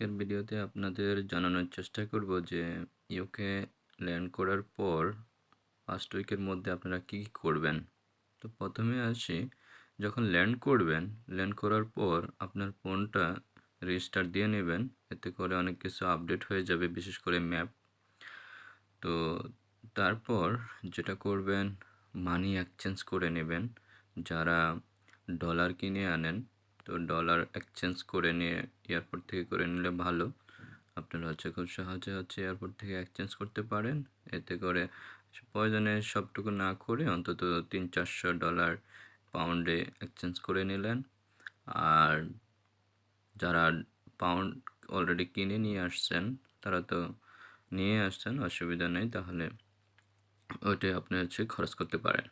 আজকের ভিডিওতে আপনাদের জানানোর চেষ্টা করব যে ইউকে ল্যান্ড করার পর ফার্স্ট উইকের মধ্যে আপনারা কী কী করবেন। তো প্রথমে আসি, যখন ল্যান্ড করবেন ল্যান্ড করার পর আপনার ফোনটা রেজিস্টার দিয়ে নেবেন, এতে করে অনেক কিছু আপডেট হয়ে যাবে, বিশেষ করে ম্যাপ তো তারপর যেটা করবেন মানি এক্সচেঞ্জ করে নেবেন, যারা ডলার কিনে আনেন তো ডলার এক্সচেঞ্জ করে নিয়ে এয়ারপোর্ট থেকে করে নিলে ভালো। আপনারা হচ্ছে খুব সহজে হচ্ছে এয়ারপোর্ট থেকে এক্সচেঞ্জ করতে পারেন। এতে করে প্রয়োজনে সবটুকু না করে অন্তত তিন চারশো ডলার পাউন্ডে এক্সচেঞ্জ করে নিলেন। আর যারা পাউন্ড অলরেডি কিনে নিয়ে আসছেন, তারা তো নিয়ে আসছেন, অসুবিধা নেই, তাহলে ওইটাই আপনি হচ্ছে খরচ করতে পারেন।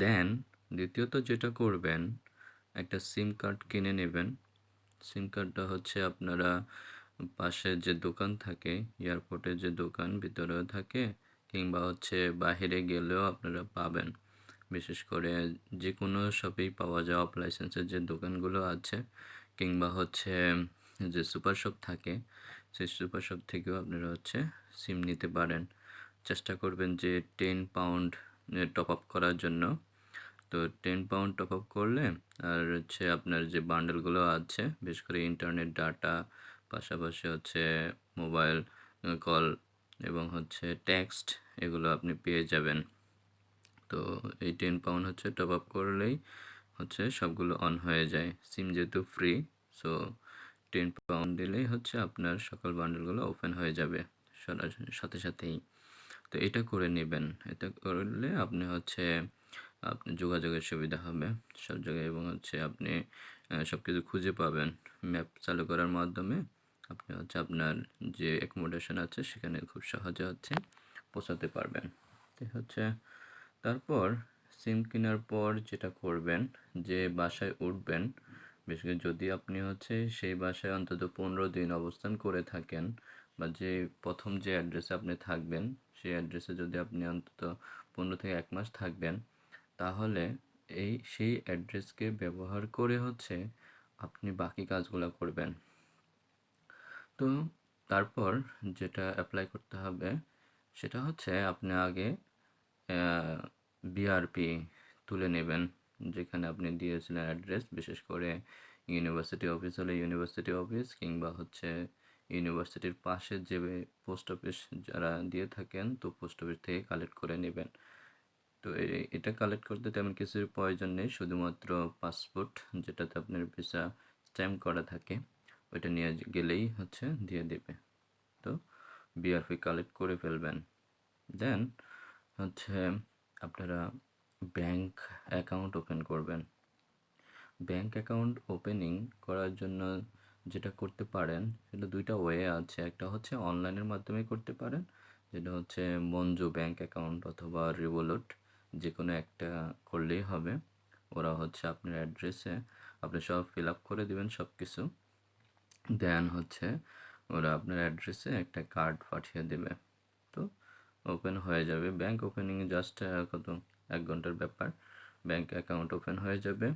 দেন দ্বিতীয়ত যেটা করবেন একটা সিম কার্ড কিনে নেবেন। সিম কার্ডটা হচ্ছে আপনারা পাশে যে দোকান থাকে এয়ারপোর্টে যে দোকান ভিতরেও থাকে কিংবা হচ্ছে বাহিরে গেলেও আপনারা পাবেন। বিশেষ করে যে কোনো শপেই পাওয়া যায় অফ লাইসেন্সের যে দোকানগুলো আছে কিংবা হচ্ছে যে সুপার শপ থাকে, সেই সুপার শপ থেকেও আপনারা হচ্ছে সিম নিতে পারেন। চেষ্টা করবেন যে টেন পাউন্ড টপ আপ করার জন্য। তো টেন পাউন্ড টপ আপ করলে, আর হচ্ছে আপনার যে বান্ডেলগুলো আছে, বিশেষ করে ইন্টারনেট ডাটা পাশাপাশি হচ্ছে মোবাইল কল এবং হচ্ছে টেক্সট এগুলো আপনি পেয়ে যাবেন। তো এই টেন পাউন্ড হচ্ছে টপ আপ করলেই হচ্ছে সবগুলো অন হয়ে যায়। সিম যেহেতু ফ্রি সো টেন পাউন্ড দিলেই হচ্ছে আপনার সকল বান্ডেলগুলো ওপেন হয়ে যাবে সাথে সাথেই। তো এটা করে নেবেন। এটা করলে আপনি হচ্ছে আপনি যোগাযোগের সুবিধা হবে। সব জায়গায় এবং হচ্ছে আপনি সব কিছু খুঁজে পাবেন। ম্যাপ চালু করার মাধ্যমে আপনি হচ্ছে আপনার যে অ্যাকোমোডেশন আছে সেখানে খুব সহজে হচ্ছে পৌঁছাতে পারবেন। হচ্ছে, তারপর সিম কেনার পর যেটা করবেন যে বাসায় উঠবেন, বিশেষ করে যদি আপনি হচ্ছে সেই বাসায় অন্তত পনেরো দিন অবস্থান করে থাকেন বা যে প্রথম যে অ্যাড্রেসে আপনি থাকবেন, সেই অ্যাড্রেসে যদি আপনি অন্তত পনেরো থেকে এক মাস থাকবেন তাহলে এই সেই অ্যাড্রেসকে ব্যবহার করে হচ্ছে আপনি বাকি কাজগুলো করবেন। তো তারপর যেটা অ্যাপ্লাই করতে হবে সেটা হচ্ছে আপনি আগে বিআরপি তুলে নেবেন, যেখানে আপনি দিয়েছিলেন অ্যাড্রেস বিশেষ করে ইউনিভার্সিটি অফিস হলে ইউনিভার্সিটি অফিস কিংবা হচ্ছে ইউনিভার্সিটির পাশে যে পোস্ট অফিস যারা দিয়ে থাকেন, তো পোস্ট অফিস থেকে কালেক্ট করে নেবেন। তো এটা কালেক্ট করতে তেমন কিছুর প্রয়োজন নেই, শুধুমাত্র পাসপোর্ট যেটাতে আপনার ভিসা স্ট্যাম্প করা থাকে, ওইটা নিয়ে গেলেই হচ্ছে দিয়ে দেবে। তো বিআরপি কালেক্ট করে ফেলবেন। দেন হচ্ছে আপনারা ব্যাংক অ্যাকাউন্ট ওপেন করবেন। ব্যাংক অ্যাকাউন্ট ওপেনিং করার জন্য যেটা করতে পারেন, সেটা দুইটা ওয়ে আছে। একটা হচ্ছে অনলাইনের মাধ্যমে করতে পারেন, যেটা হচ্ছে মঞ্জু ব্যাংক অ্যাকাউন্ট অথবা রিভোলুট যে কোনো একটা করলেই হবে। ওরা হচ্ছে আপনার অ্যাড্রেসে আপনি সব ফিল আপ করে দেবেন সব কিছু দেন হচ্ছে ওরা আপনার অ্যাড্রেসে একটা কার্ড পাঠিয়ে দেবে। তো ওপেন হয়ে যাবে। ব্যাংক ওপেনিংয়ে জাস্ট কত? এক ঘণ্টার ব্যাপার। ব্যাংক অ্যাকাউন্ট ওপেন হয়ে যাবে।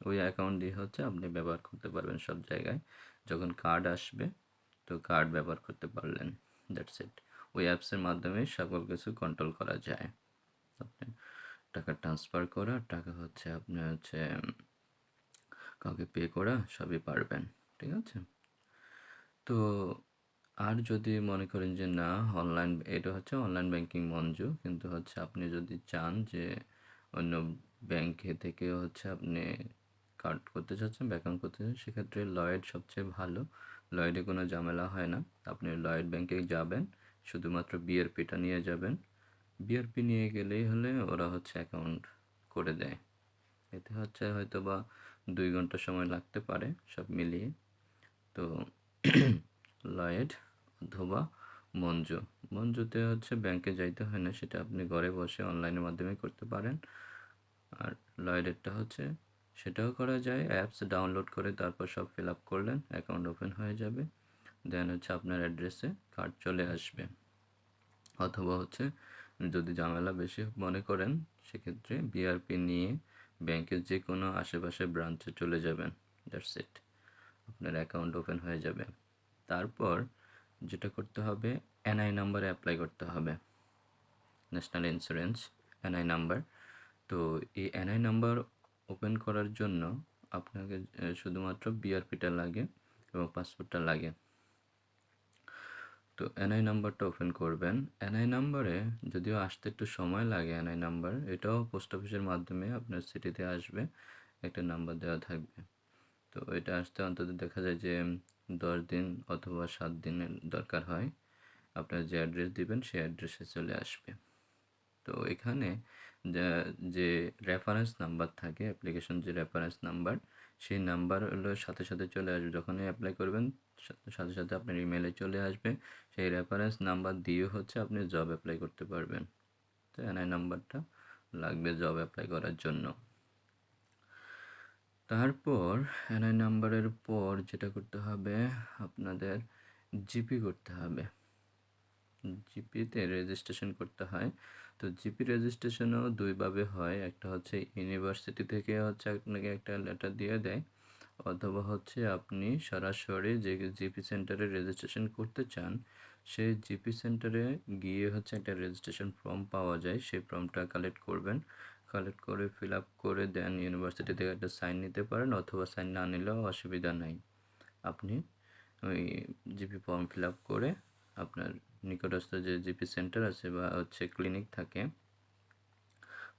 ওই অ্যাকাউন্ট দিয়ে হচ্ছে আপনি ব্যবহার করতে পারবেন সব জায়গায়। যখন কার্ড আসবে, তো কার্ড ব্যবহার করতে পারলেন। দ্যাটস ইট ওই অ্যাপসের মাধ্যমে সকল কিছু কন্ট্রোল করা যায়। আপনি টাকা ট্রান্সফার করা, টাকা হচ্ছে আপনি হচ্ছে কাউকে পে করা, সবই পারবেন, ঠিক আছে? তো আর যদি মনে করেন যে না অনলাইন এটা হচ্ছে অনলাইন ব্যাংকিং মঞ্জু, কিন্তু হচ্ছে আপনি যদি চান যে অন্য ব্যাংকে থেকে হচ্ছে আপনি কার্ড করতে চাচ্ছেন ব্যাকআউন্ট করতে চাচ্ছেন, সেক্ষেত্রে লয়েড সবচেয়ে ভালো। লয়েডে কোনো ঝামেলা হয় না। আপনি লয়েড ব্যাংকে যাবেন, শুধুমাত্র বিআরপিটা নিয়ে যাবেন। বিআরপি নিয়ে গেলেই হলে ওরা হচ্ছে অ্যাকাউন্ট করে দেয়। এতে হচ্ছে হয়তো বা দুই ঘণ্টা সময় লাগতে পারে সব মিলিয়ে। তো লয়েড অথবা মঞ্জু। মঞ্জুতে হচ্ছে ব্যাংকে যাইতে হয় না, সেটা আপনি ঘরে বসে অনলাইনের মাধ্যমে করতে পারেন। আর লয়েডেরটা হচ্ছে সেটাও করা যায় অ্যাপস ডাউনলোড করে তারপর সব ফিল আপ করলেন অ্যাকাউন্ট ওপেন হয়ে যাবে। দেন হচ্ছে আপনার অ্যাড্রেসে কার্ড চলে আসবে। অথবা হচ্ছে যদি ঝামেলা বেশি মনে করেন, সেক্ষেত্রে বিআরপি নিয়ে ব্যাংকের যে কোনো আশেপাশে ব্রাঞ্চে চলে যাবেন। দ্যাটস ইট আপনার অ্যাকাউন্ট ওপেন হয়ে যাবে। তারপর যেটা করতে হবে এনআই নাম্বারে অ্যাপ্লাই করতে হবে। ন্যাশনাল ইন্স্যুরেন্স এনআই নাম্বার তো এই এনআই নাম্বার ওপেন করার জন্য আপনাকে শুধুমাত্র বিআরপিটা লাগে এবং পাসপোর্টটা লাগে। তো এনআই নাম্বারটা ওপেন করবেন। এনআই নাম্বারে যদিও আসতে একটু সময় লাগে এনআই নাম্বার এটাও পোস্ট অফিসের মাধ্যমে আপনার সিটিতে আসবে, একটা নাম্বার দেওয়া থাকবে। তো এটা আসতে অন্তত দেখা যায় যে দশ দিন অথবা সাত দিনের দরকার হয়। আপনার যে অ্যাড্রেস দিবেন, সেই অ্যাড্রেসে চলে আসবে। তো এখানে যে রেফারেন্স নাম্বার থাকে অ্যাপ্লিকেশন যে রেফারেন্স নাম্বার সেই নাম্বার হলো সাথে সাথে চলে আসবে। যখনই অ্যাপ্লাই করবেন, সাথে সাথে আপনার ইমেলে চলে আসবে। সেই রেফারেন্স নাম্বার দিয়ে হচ্ছে আপনি জব অ্যাপ্লাই করতে পারবেন। তো এনআই নাম্বারটা লাগবে জব অ্যাপ্লাই করার জন্য। তারপর এনআই নাম্বারের পর যেটা করতে হবে, আপনাদের জিপি করতে হবে। জিপিতে রেজিস্ট্রেশন করতে হয়। তো জিপি রেজিস্ট্রেশনও দুইভাবে হয়। একটা হচ্ছে ইউনিভার্সিটি থেকে হচ্ছে আপনাকে একটা লেটার দিয়ে দেয়, অথবা হচ্ছে আপনি সরাসরি যে জিপি সেন্টারে রেজিস্ট্রেশন করতে চান, সেই জিপি সেন্টারে গিয়ে হচ্ছে একটা রেজিস্ট্রেশন ফর্ম পাওয়া যায়। সেই ফর্মটা কালেক্ট করবেন। কালেক্ট করে ফিল আপ করে দেন ইউনিভার্সিটি থেকে একটা সাইন নিতে পারেন, অথবা সাইন না নিলেও অসুবিধা নাই। আপনি ওই জিপি ফর্ম ফিল আপ করে আপনার নিকটস্থ যে জিপি সেন্টার আছে বা হচ্ছে ক্লিনিক থাকে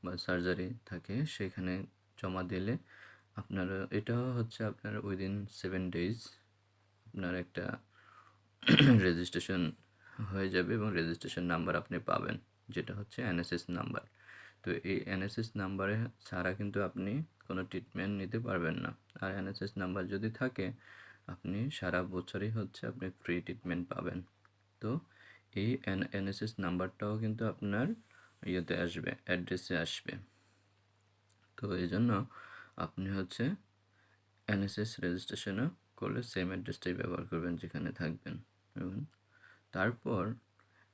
বা সার্জারি থাকে, সেখানে জমা দিলে আপনার এটাও হচ্ছে আপনার উইদিন সেভেন ডেজ আপনার একটা রেজিস্ট্রেশন হয়ে যাবে এবং রেজিস্ট্রেশন নাম্বার আপনি পাবেন, যেটা হচ্ছে এনএসএস নাম্বার তো এই এনএসএস নাম্বারে ছাড়া কিন্তু আপনি কোনো ট্রিটমেন্ট নিতে পারবেন না। আর এনএসএস নাম্বার যদি থাকে, আপনি সারা বছরই হচ্ছে আপনি ফ্রি ট্রিটমেন্ট পাবেন। তো এই এন এনএসএস নাম্বারটাও কিন্তু আপনার ইয়েতে আসবে অ্যাড্রেসে আসবে। তো এই জন্য আপনি হচ্ছে এনএসএস রেজিস্ট্রেশনও করলে সেম অ্যাড্রেসটাই ব্যবহার করবেন যেখানে থাকবেন। তারপর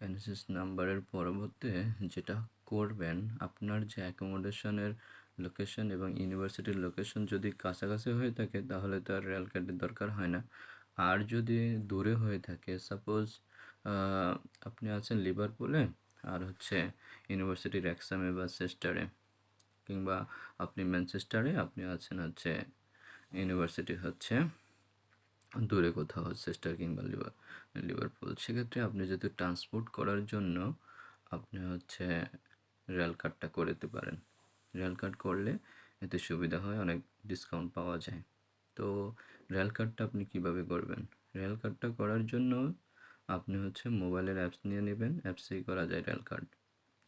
এনএসএস নাম্বারের পরবর্তী যেটা করবেন, আপনার যে অ্যাকোমোডেশনের লোকেশন এবং ইউনিভার্সিটির লোকেশন যদি কাছাকাছি হয়ে থাকে, তাহলে তো আর রেল কার্ডের দরকার হয় না। আর যদি দূরে হয়ে থাকে সাপোজ আপনি আছেন লিভারপুলে আর হচ্ছে ইউনিভার্সিটির এক্সামে বা সেস্টারে, কিংবা আপনি ম্যানচেস্টারে, আপনি আছেন হচ্ছে ইউনিভার্সিটি হচ্ছে দূরে কোথাও চেস্টার কিংবা লিভার, লিভারপুল। সেক্ষেত্রে আপনি যদি ট্রান্সপোর্ট করার জন্য আপনি হচ্ছে রেল কার্ডটা করে দিতে পারেন। রেল কার্ড করলে এতে সুবিধা হয়, অনেক ডিসকাউন্ট পাওয়া যায়। তো রেল কার্ডটা আপনি কীভাবে করবেন? রেল কার্ডটা করার জন্য আপনি হচ্ছে মোবাইলের অ্যাপস নিয়ে নেবেন অ্যাপসেই করা যায় রেল কার্ড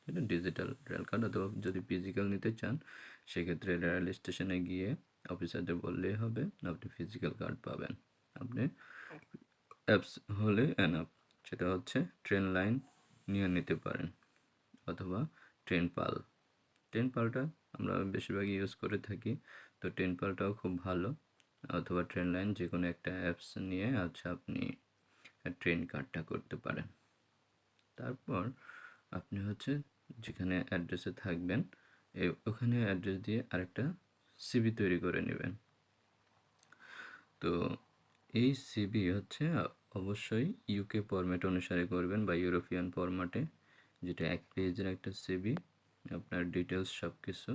এটা ডিজিটাল রেল কার্ড অথবা যদি ফিজিক্যাল নিতে চান, সেক্ষেত্রে রেল স্টেশনে গিয়ে অফিসারদের বললেই হবে, আপনি ফিজিক্যাল কার্ড পাবেন। আপনি অ্যাপস হলে অ্যান অ্যানাপ সেটা হচ্ছে ট্রেন লাইন নিয়ে নিতে পারেন অথবা ট্রেন পাল। ট্রেন পালটা আমরা বেশিরভাগ ইউজ করে থাকি, তো ট্রেন পালটাও খুব ভালো। অথবা ট্রেন লাইন যে কোনো একটা অ্যাপস নিয়ে আচ্ছা আপনি ট্রেন কার্ডটা করতে পারেন। তারপর আপনি হচ্ছে যেখানে অ্যাড্রেসে থাকবেন ওখানে অ্যাড্রেস দিয়ে আরেকটা সিবি তৈরি করে নেবেন। তো এই সিবি হচ্ছে অবশ্যই ইউকে ফরম্যাট অনুসারে করবেন বা ইউরোপিয়ান ফরম্যাটে যেটা এক পেজের একটা সিবি আপনার ডিটেলস সব কিছু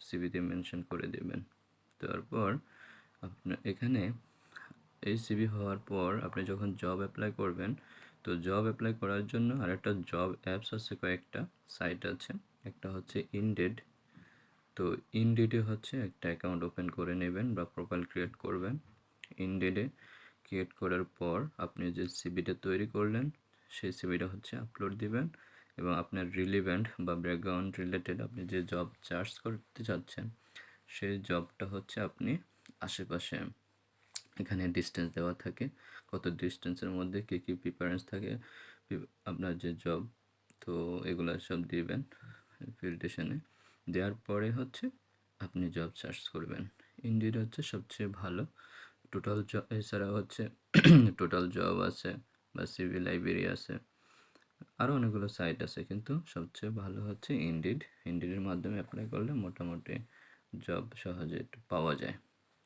সিবিতে মেনশন করে দেবেন। তারপর আপনার এখানে এই সিবি হওয়ার পর আপনি যখন জব অ্যাপ্লাই করবেন, তো জব অ্যাপ্লাই করার জন্য আরেকটা জব অ্যাপস আছে কয়েকটা সাইট আছে। একটা হচ্ছে ইনডেড তো ইনডেডে হচ্ছে একটা অ্যাকাউন্ট ওপেন করে নেবেন বা প্রোফাইল ক্রিয়েট করবেন। ইনডেডে ক্রিয়েট করার পর আপনি যে সিবিটা তৈরি করলেন, সেই সিবিটা হচ্ছে আপলোড দিবেন এবং আপনার রিলিভেন্ট বা ব্যাকগ্রাউন্ড রিলেটেড আপনি যে জব চার্জ করতে চাচ্ছেন, সেই জবটা হচ্ছে আপনি আশেপাশে এখানে ডিস্টেন্স দেওয়া থাকে। কত ডিস্টেন্সের মধ্যে কী কী প্রিফারেন্স থাকে আপনার যে জব তো এগুলো সব দিবেন ফিল্টেশনে দেওয়ার পরে হচ্ছে আপনি জব সার্চ করবেন। ইন্ডিড হচ্ছে সবচেয়ে ভালো। টোটাল জব এছাড়া হচ্ছে টোটাল জব আছে বা সিভিল লাইব্রেরি আছে। আরও অনেকগুলো সাইট আছে, কিন্তু সবচেয়ে ভালো হচ্ছে ইন্ডিড ইন্ডিডের মাধ্যমে অ্যাপ্লাই করলে মোটামুটি জব সহজে পাওয়া যায়।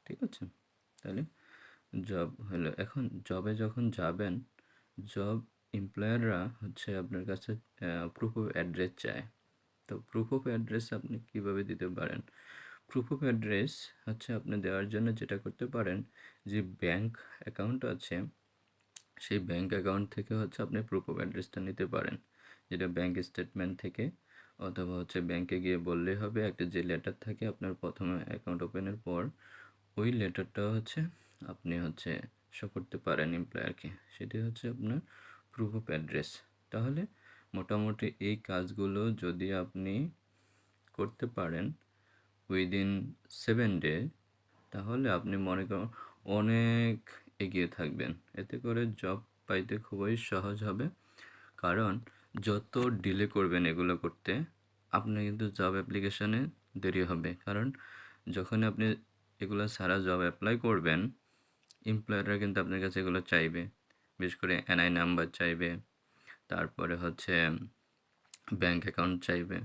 ঠিক আছে? তাহলে জব হলো। এখন জবে যখন যাবেন জব এমপ্লয়াররা হচ্ছে আপনার কাছে প্রুফ অফ অ্যাড্রেস চায়। তো প্রুফ অফ অ্যাড্রেস আপনি কীভাবে দিতে পারেন? প্রুফ অফ অ্যাড্রেস হচ্ছে আপনি দেওয়ার জন্য যেটা করতে পারেন, যে ব্যাংক অ্যাকাউন্ট আছে, সেই ব্যাংক অ্যাকাউন্ট থেকে হচ্ছে আপনি প্রুফ অফ অ্যাড্রেসটা নিতে পারেন। যেটা ব্যাংক স্টেটমেন্ট থেকে, অথবা হচ্ছে ব্যাংকে গিয়ে বললেই হবে, একটা যে লেটার থাকে আপনার প্রথমে অ্যাকাউন্ট ওপেনের পর, ওই লেটারটা হচ্ছে আপনি হচ্ছে শো করতে পারেন এমপ্লয়ারকে সেটি হচ্ছে আপনার প্রুফ অফ অ্যাড্রেস তাহলে মোটামুটি এই কাজগুলো যদি আপনি করতে পারেন উইদিন সেভেন ডে তাহলে আপনি মনে করেন অনেক এগিয়ে থাকবেন। এতে করে জব পাইতে খুবই সহজ হবে। কারণ যত ডিলে করবেন এগুলো করতে আপনি কিন্তু জব অ্যাপ্লিকেশানে দেরি হবে। কারণ যখন আপনি এগুলো সারা জব অ্যাপ্লাই করবেন এমপ্লয়াররা কিন্তু আপনার কাছে এগুলো চাইবে। বিশেষ করে এনআই নাম্বার চাইবে। তারপরে হচ্ছে ব্যাংক অ্যাকাউন্ট চাইবে।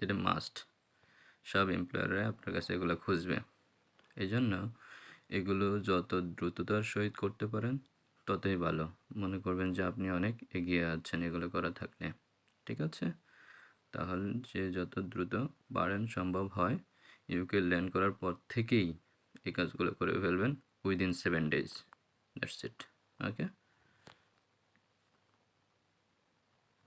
এটা মাস্ট সব এমপ্লয়াররা আপনার কাছে এগুলো খুঁজবে। এই জন্য এগুলো যত দ্রুততার সহিত করতে পারেন, ততই ভালো। মনে করবেন যে আপনি অনেক এগিয়ে আছেন এগুলো করা থাকলে। ঠিক আছে? তাহলে যে যত দ্রুত বাড়েন সম্ভব হয় ইউকে ল্যান্ড করার পর থেকেই এই কাজগুলো করে ফেলবেন। Within seven days that's it okay